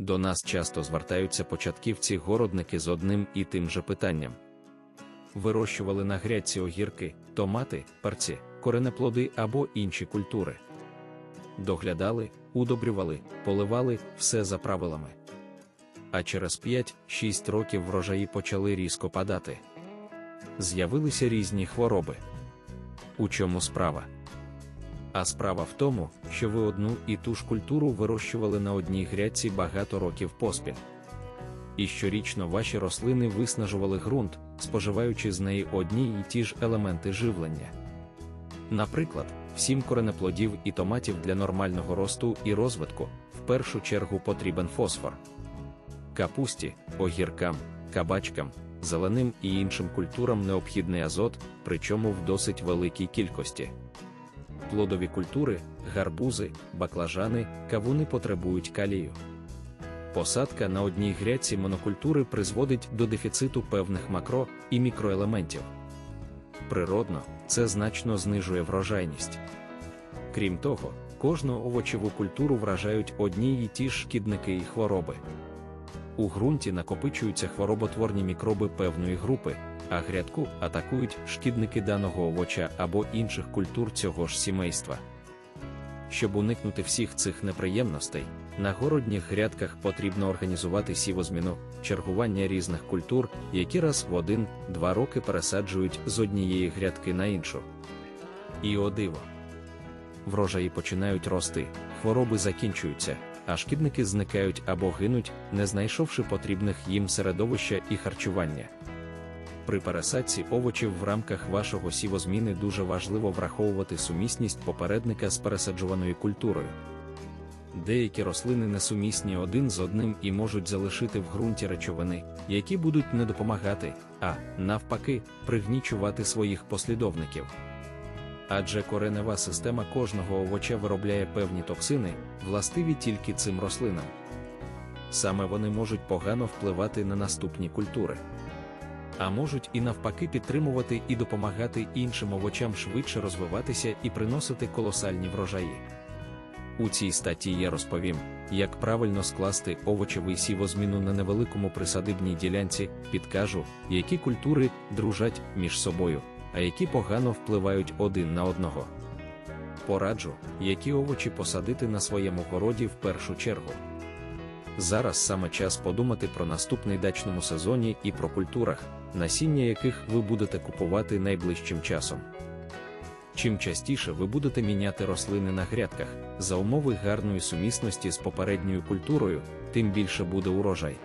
До нас часто звертаються початківці-городники з одним і тим же питанням. Вирощували на грядці огірки, томати, перці, коренеплоди або інші культури. Доглядали, удобрювали, поливали все за правилами. А через 5-6 років врожаї почали різко падати. З'явилися різні хвороби. У чому справа? А справа в тому, що ви одну і ту ж культуру вирощували на одній грядці багато років поспіль. І щорічно ваші рослини виснажували ґрунт, споживаючи з неї одні і ті ж елементи живлення. Наприклад, всім коренеплодів і томатів для нормального росту і розвитку в першу чергу потрібен фосфор. Капусті, огіркам, кабачкам, зеленим і іншим культурам необхідний азот, причому в досить великій кількості. Плодові культури, гарбузи, баклажани, кавуни потребують калію. Посадка на одній грядці монокультури призводить до дефіциту певних макро і мікроелементів. Природно, це значно знижує врожайність. Крім того, кожну овочеву культуру вражають одні й ті ж шкідники і хвороби. У ґрунті накопичуються хвороботворні мікроби певної групи, а грядку атакують шкідники даного овоча або інших культур цього ж сімейства. Щоб уникнути всіх цих неприємностей, на городніх грядках потрібно організувати сівозміну, чергування різних культур, які раз в один-два роки пересаджують з однієї грядки на іншу. І о диво. Врожаї починають рости, хвороби закінчуються, а шкідники зникають або гинуть, не знайшовши потрібних їм середовища і харчування. При пересадці овочів в рамках вашого сівозміни дуже важливо враховувати сумісність попередника з пересаджуваною культурою. Деякі рослини несумісні один з одним і можуть залишити в ґрунті речовини, які будуть не допомагати, а навпаки, пригнічувати своїх послідовників. Адже коренева система кожного овоча виробляє певні токсини, властиві тільки цим рослинам. Саме вони можуть погано впливати на наступні культури а можуть і навпаки підтримувати і допомагати іншим овочам швидше розвиватися і приносити колосальні врожаї. У цій статті я розповім, як правильно скласти овочевий сівозміну на невеликому присадибній ділянці, підкажу, які культури дружать між собою, а які погано впливають один на одного. Пораджу, які овочі посадити на своєму городі в першу чергу. Зараз саме час подумати про наступний дачному сезоні і про культурах, насіння яких ви будете купувати найближчим часом. Чим частіше ви будете міняти рослини на грядках за умови гарної сумісності з попередньою культурою, тим більше буде урожай.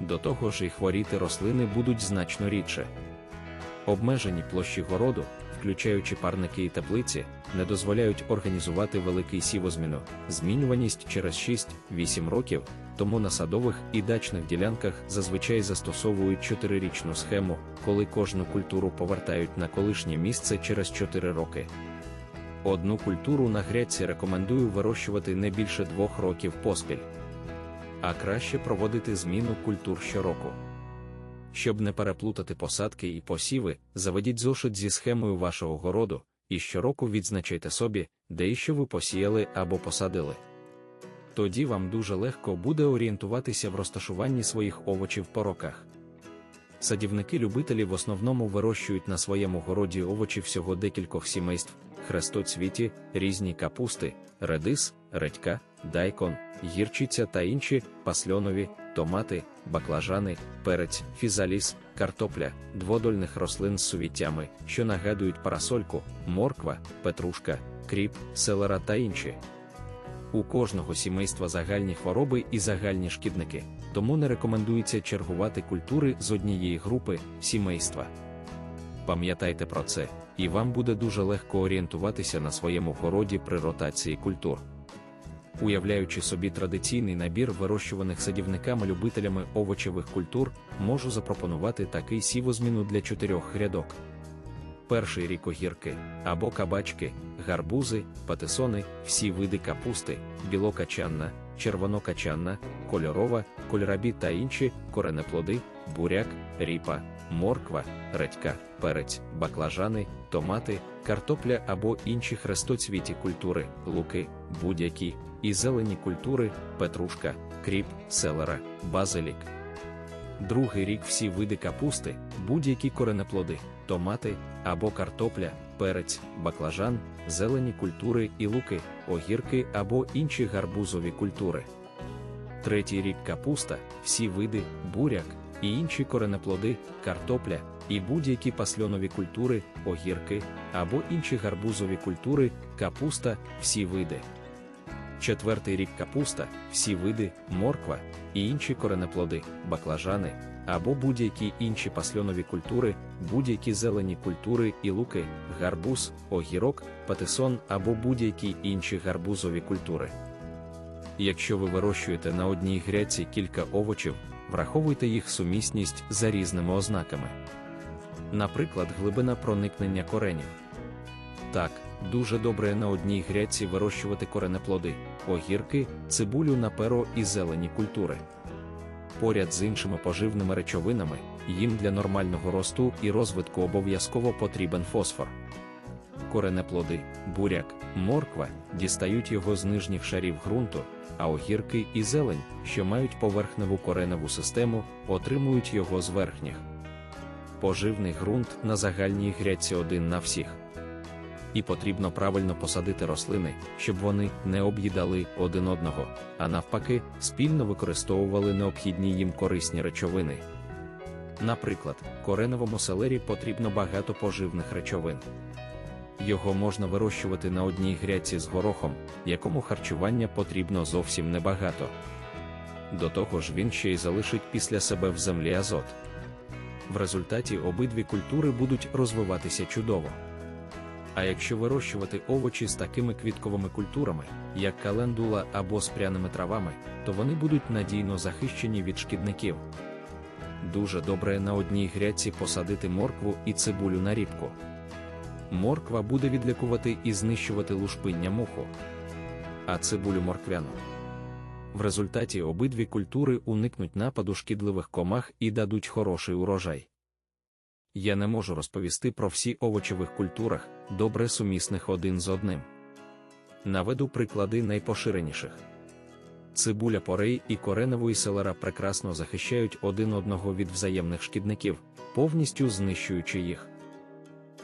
До того ж і хворіти рослини будуть значно рідше. Обмежені площі городу, включаючи парники і теплиці, не дозволяють організувати великий сівозміну, змінюваність через 6-8 років, тому на садових і дачних ділянках зазвичай застосовують 4-річну схему, коли кожну культуру повертають на колишнє місце через 4 роки. Одну культуру на грядці рекомендую вирощувати не більше двох років поспіль, а краще проводити зміну культур щороку. Щоб не переплутати посадки і посіви, заведіть зошит зі схемою вашого городу, і щороку відзначайте собі, де і що ви посіяли або посадили. Тоді вам дуже легко буде орієнтуватися в розташуванні своїх овочів по роках. Садівники-любителі в основному вирощують на своєму городі овочі всього декількох сімейств, хрестоцвіті, різні капусти, редис, редька, дайкон, гірчиця та інші пасльонові, томати, баклажани, перець, фізаліс, картопля, дводольних рослин з сувіттями, що нагадують парасольку, морква, петрушка, кріп, селера та інші. У кожного сімейства загальні хвороби і загальні шкідники, тому не рекомендується чергувати культури з однієї групи сімейства. Пам'ятайте про це, і вам буде дуже легко орієнтуватися на своєму городі при ротації культур. Уявляючи собі традиційний набір вирощуваних садівниками-любителями овочевих культур, можу запропонувати такий сівозміну для чотирьох грядок. Перший рік огірки або кабачки, гарбузи, патисони, всі види капусти, білокачанна, червонокачанна, кольорова, кольорабі та інші коренеплоди, буряк, ріпа, морква, редька, перець, баклажани, томати, картопля або інші хрестоцвіті культури, луки, будь-які, і зелені культури, петрушка, кріп, селера, базилік. Другий рік всі види капусти, будь-які коренеплоди, томати або картопля, перець, баклажан, зелені культури і луки, огірки або інші гарбузові культури. Третій рік капуста, всі види, буряк і інші коренеплоди, картопля і будь-які пасльонові культури, огірки або інші гарбузові культури, капуста, всі види. Четвертий рік капуста, всі види, морква і інші коренеплоди, баклажани або будь-які інші пасльонові культури, будь-які зелені культури і луки, гарбуз, огірок, патисон або будь-які інші гарбузові культури. Якщо ви вирощуєте на одній грядці кілька овочів, враховуйте їх сумісність за різними ознаками. Наприклад, глибина проникнення коренів. Так, дуже добре на одній грядці вирощувати коренеплоди, огірки, цибулю на перо і зелені культури. Поряд з іншими поживними речовинами, їм для нормального росту і розвитку обов'язково потрібен фосфор. Коренеплоди, буряк, морква дістають його з нижніх шарів ґрунту, а огірки і зелень, що мають поверхневу кореневу систему, отримують його з верхніх. Поживний ґрунт на загальній грядці один на всіх. І потрібно правильно посадити рослини, щоб вони не об'їдали один одного, а навпаки, спільно використовували необхідні їм корисні речовини. Наприклад, кореневому селері потрібно багато поживних речовин. Його можна вирощувати на одній грядці з горохом, якому харчування потрібно зовсім небагато. До того ж, він ще й залишить після себе в землі азот. В результаті обидві культури будуть розвиватися чудово. А якщо вирощувати овочі з такими квітковими культурами, як календула або з пряними травами, то вони будуть надійно захищені від шкідників. Дуже добре на одній грядці посадити моркву і цибулю на рібку. Морква буде відлікувати і знищувати лушпиння муху, а цибулю морквяну. В результаті обидві культури уникнуть нападу шкідливих комах і дадуть хороший урожай. Я не можу розповісти про всі овочевих культурах, добре сумісних один з одним. Наведу приклади найпоширеніших. Цибуля порей і кореневої селера прекрасно захищають один одного від взаємних шкідників, повністю знищуючи їх.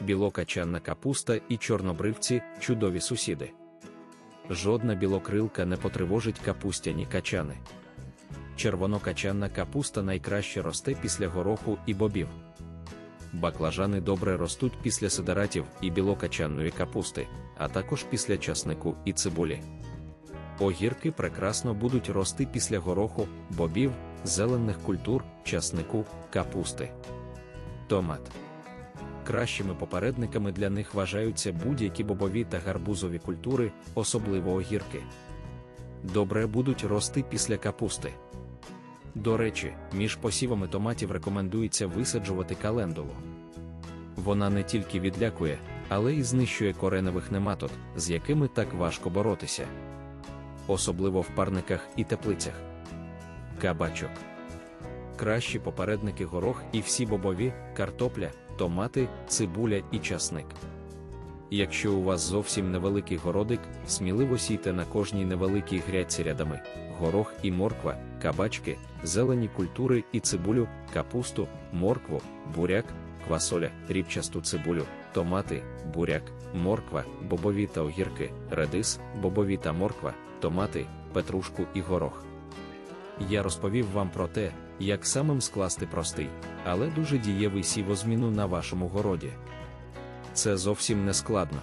Білокачанна капуста і чорнобривці чудові сусіди. Жодна білокрилка не потривожить капустяні качани. Червонокачанна капуста найкраще росте після гороху і бобів. Баклажани добре ростуть після сидератів і білокачанної капусти, а також після часнику і цибулі. Огірки прекрасно будуть рости після гороху, бобів, зелених культур, часнику, капусти. Томат. Кращими попередниками для них вважаються будь-які бобові та гарбузові культури, особливо огірки. Добре будуть рости після капусти. До речі, між посівами томатів рекомендується висаджувати календулу. Вона не тільки відлякує, але й знищує кореневих нематод, з якими так важко боротися. Особливо в парниках і теплицях. Кабачок. Кращі попередники горох і всі бобові, картопля, томати, цибуля і часник. Якщо у вас зовсім невеликий городик, сміливо сійте на кожній невеликій грядці рядами горох і морква, кабачки, зелені культури і цибулю, капусту, моркву, буряк, квасоля, рібчасту цибулю, томати, буряк, морква, бобові та огірки, редис, бобові та морква, томати, петрушку і горох. Я розповів вам про те, як самим скласти простий, але дуже дієвий сівозміну на вашому городі. Це зовсім не складно.